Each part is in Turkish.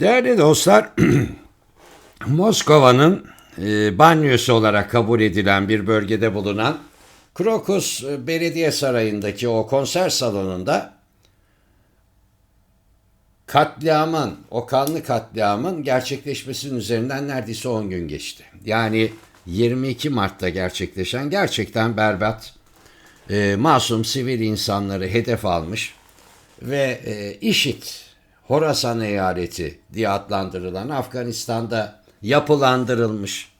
Değerli dostlar, Moskova'nın e, banyosu olarak kabul edilen bir bölgede bulunan Krokus e, Belediye Sarayı'ndaki o konser salonunda katliamın, o kanlı katliamın gerçekleşmesinin üzerinden neredeyse 10 gün geçti. Yani 22 Mart'ta gerçekleşen gerçekten berbat, e, masum sivil insanları hedef almış ve e, IŞİD, Horasan eyaleti diye adlandırılan Afganistan'da yapılandırılmış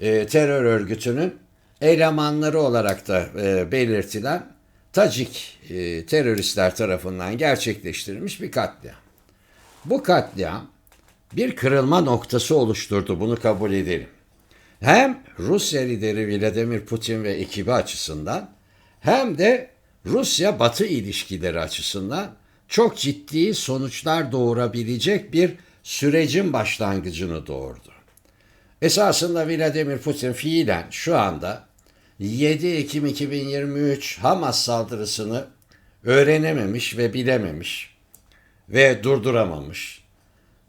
e, terör örgütünün elemanları olarak da e, belirtilen Tacik e, teröristler tarafından gerçekleştirilmiş bir katliam. Bu katliam bir kırılma noktası oluşturdu bunu kabul edelim. Hem Rusya lideri Vladimir Putin ve ekibi açısından hem de Rusya-Batı ilişkileri açısından çok ciddi sonuçlar doğurabilecek bir sürecin başlangıcını doğurdu. Esasında Vladimir Putin fiilen şu anda 7 Ekim 2023 Hamas saldırısını öğrenememiş ve bilememiş ve durduramamış.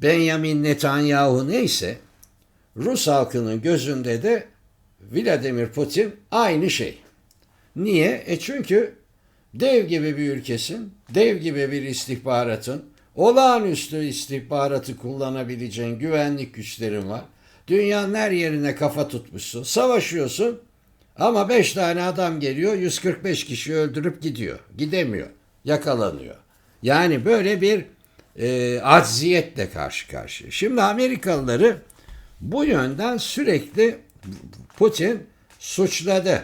Benjamin Netanyahu neyse Rus halkının gözünde de Vladimir Putin aynı şey. Niye? E çünkü dev gibi bir ülkesin, dev gibi bir istihbaratın, olağanüstü istihbaratı kullanabileceğin güvenlik güçlerin var. Dünyanın her yerine kafa tutmuşsun, savaşıyorsun ama 5 tane adam geliyor 145 kişi öldürüp gidiyor. Gidemiyor, yakalanıyor. Yani böyle bir e, acziyetle karşı karşıya. Şimdi Amerikalıları bu yönden sürekli Putin suçladı.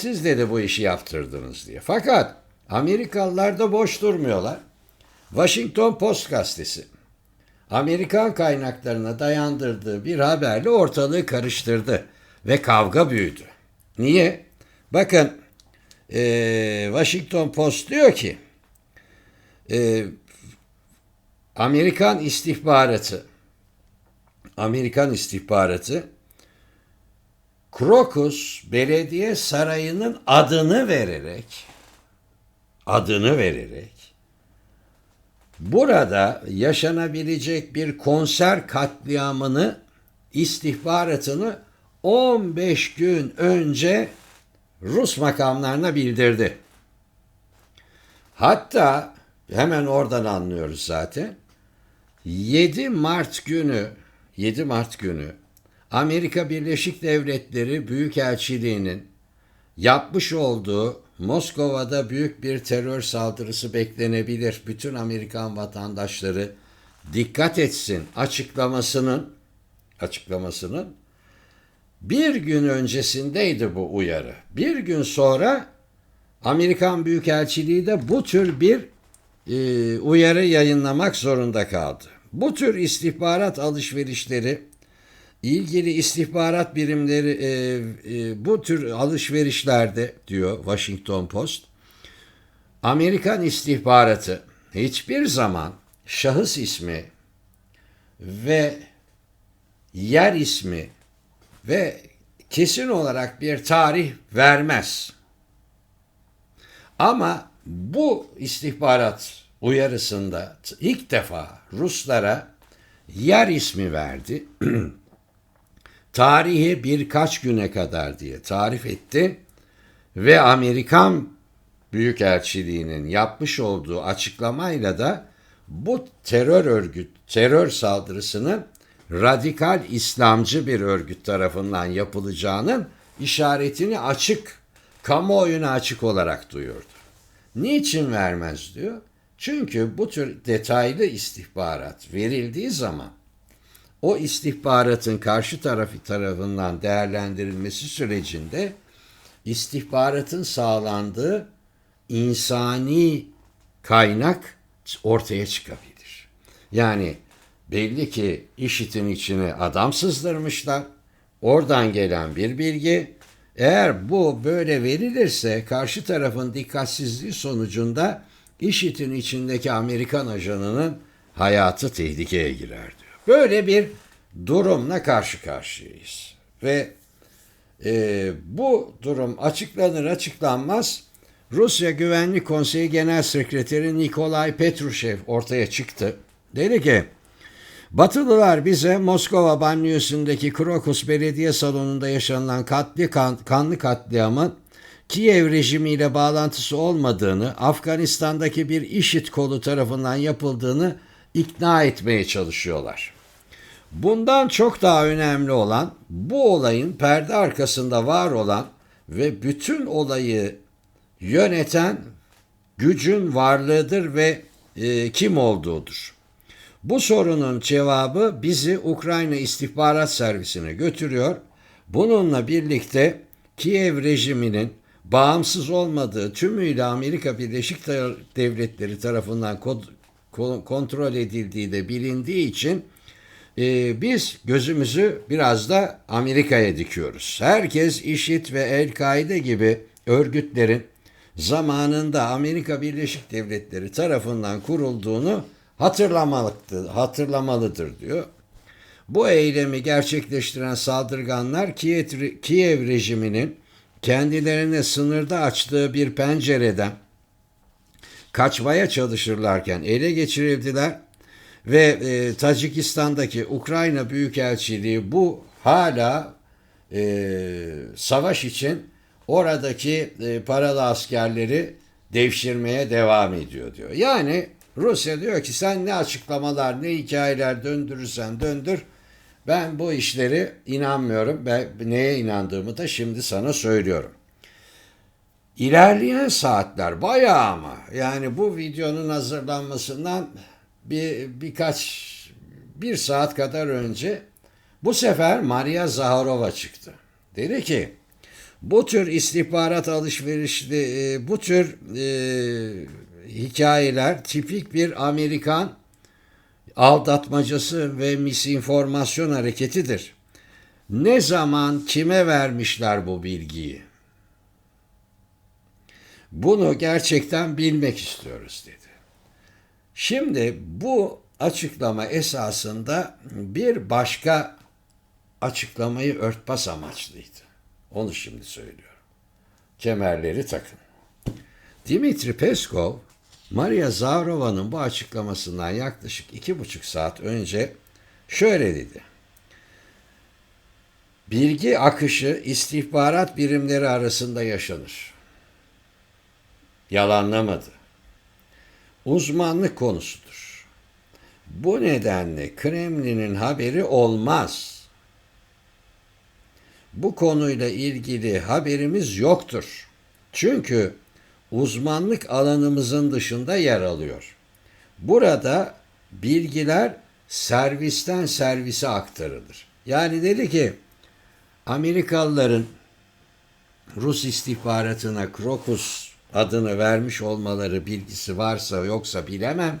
Siz dedi bu işi yaptırdınız diye. Fakat Amerikalılar da boş durmuyorlar. Washington Post gazetesi Amerikan kaynaklarına dayandırdığı bir haberle ortalığı karıştırdı ve kavga büyüdü. Niye? Bakın e, Washington Post diyor ki e, Amerikan istihbaratı Amerikan istihbaratı Krokus Belediye Sarayı'nın adını vererek adını vererek burada yaşanabilecek bir konser katliamını istihbaratını 15 gün önce Rus makamlarına bildirdi. Hatta hemen oradan anlıyoruz zaten. 7 Mart günü 7 Mart günü Amerika Birleşik Devletleri Büyükelçiliği'nin yapmış olduğu Moskova'da büyük bir terör saldırısı beklenebilir. Bütün Amerikan vatandaşları dikkat etsin açıklamasının açıklamasının bir gün öncesindeydi bu uyarı. Bir gün sonra Amerikan Büyükelçiliği de bu tür bir e, uyarı yayınlamak zorunda kaldı. Bu tür istihbarat alışverişleri ilgili istihbarat birimleri e, e, bu tür alışverişlerde diyor Washington Post Amerikan istihbaratı hiçbir zaman şahıs ismi ve yer ismi ve kesin olarak bir tarih vermez. Ama bu istihbarat uyarısında ilk defa Ruslara yer ismi verdi. Tarihi birkaç güne kadar diye tarif etti ve Amerikan Büyükelçiliği'nin yapmış olduğu açıklamayla da bu terör örgüt, terör saldırısının radikal İslamcı bir örgüt tarafından yapılacağının işaretini açık, kamuoyuna açık olarak duyurdu. Niçin vermez diyor? Çünkü bu tür detaylı istihbarat verildiği zaman o istihbaratın karşı tarafı tarafından değerlendirilmesi sürecinde istihbaratın sağlandığı insani kaynak ortaya çıkabilir. Yani belli ki işitin içine adam sızdırmışlar. Oradan gelen bir bilgi eğer bu böyle verilirse karşı tarafın dikkatsizliği sonucunda IŞİD'in içindeki Amerikan ajanının hayatı tehlikeye girer diyor. Böyle bir durumla karşı karşıyayız. Ve e, bu durum açıklanır açıklanmaz Rusya Güvenlik Konseyi Genel Sekreteri Nikolay Petrushev ortaya çıktı. Dedi ki Batılılar bize Moskova banliyosundaki Krokus Belediye Salonu'nda yaşanılan katli kan, kanlı katliamın Kiev rejimiyle bağlantısı olmadığını, Afganistan'daki bir IŞİD kolu tarafından yapıldığını ikna etmeye çalışıyorlar. Bundan çok daha önemli olan bu olayın perde arkasında var olan ve bütün olayı yöneten gücün varlığıdır ve e, kim olduğudur. Bu sorunun cevabı bizi Ukrayna İstihbarat Servisine götürüyor. Bununla birlikte Kiev rejiminin bağımsız olmadığı tümüyle Amerika Birleşik Devletleri tarafından kontrol edildiği de bilindiği için e, biz gözümüzü biraz da Amerika'ya dikiyoruz. Herkes IŞİD ve El-Kaide gibi örgütlerin zamanında Amerika Birleşik Devletleri tarafından kurulduğunu hatırlamalıdır, hatırlamalıdır diyor. Bu eylemi gerçekleştiren saldırganlar Kiev rejiminin kendilerine sınırda açtığı bir pencereden kaçmaya çalışırlarken ele geçirildiler ve e, Tacikistan'daki Ukrayna Büyükelçiliği bu hala e, savaş için oradaki e, paralı askerleri devşirmeye devam ediyor diyor. Yani Rusya diyor ki sen ne açıklamalar ne hikayeler döndürürsen döndür ben bu işleri inanmıyorum. Ben neye inandığımı da şimdi sana söylüyorum. İlerleyen saatler bayağı ama yani bu videonun hazırlanmasından bir birkaç bir saat kadar önce bu sefer Maria Zaharova çıktı. Dedi ki bu tür istihbarat alışverişli e, bu tür e, hikayeler tipik bir Amerikan aldatmacası ve misinformasyon hareketidir. Ne zaman kime vermişler bu bilgiyi? Bunu gerçekten bilmek istiyoruz dedi. Şimdi bu açıklama esasında bir başka açıklamayı örtbas amaçlıydı. Onu şimdi söylüyorum. Kemerleri takın. Dimitri Peskov, Maria Zavrova'nın bu açıklamasından yaklaşık iki buçuk saat önce şöyle dedi. Bilgi akışı istihbarat birimleri arasında yaşanır. Yalanlamadı. Uzmanlık konusudur. Bu nedenle Kremlin'in haberi olmaz. Bu konuyla ilgili haberimiz yoktur. Çünkü uzmanlık alanımızın dışında yer alıyor. Burada bilgiler servisten servise aktarılır. Yani dedi ki Amerikalıların Rus istihbaratına Krokus adını vermiş olmaları bilgisi varsa yoksa bilemem.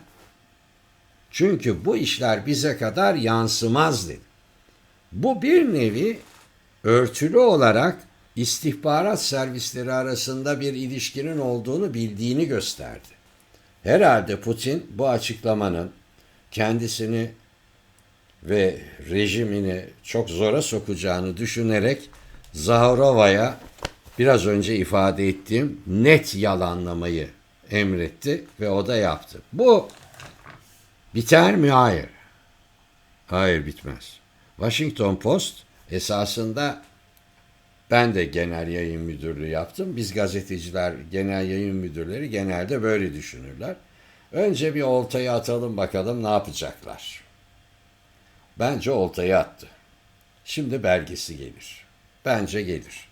Çünkü bu işler bize kadar yansımaz dedi. Bu bir nevi örtülü olarak istihbarat servisleri arasında bir ilişkinin olduğunu bildiğini gösterdi. Herhalde Putin bu açıklamanın kendisini ve rejimini çok zora sokacağını düşünerek Zaharova'ya biraz önce ifade ettiğim net yalanlamayı emretti ve o da yaptı. Bu biter mi? Hayır. Hayır bitmez. Washington Post esasında ben de genel yayın müdürlüğü yaptım. Biz gazeteciler, genel yayın müdürleri genelde böyle düşünürler. Önce bir oltayı atalım bakalım ne yapacaklar. Bence oltayı attı. Şimdi belgesi gelir. Bence gelir.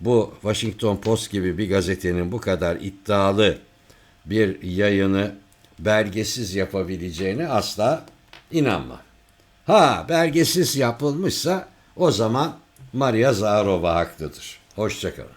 Bu Washington Post gibi bir gazetenin bu kadar iddialı bir yayını belgesiz yapabileceğine asla inanma. Ha belgesiz yapılmışsa o zaman Maria Zaharova haklıdır. Hoşçakalın.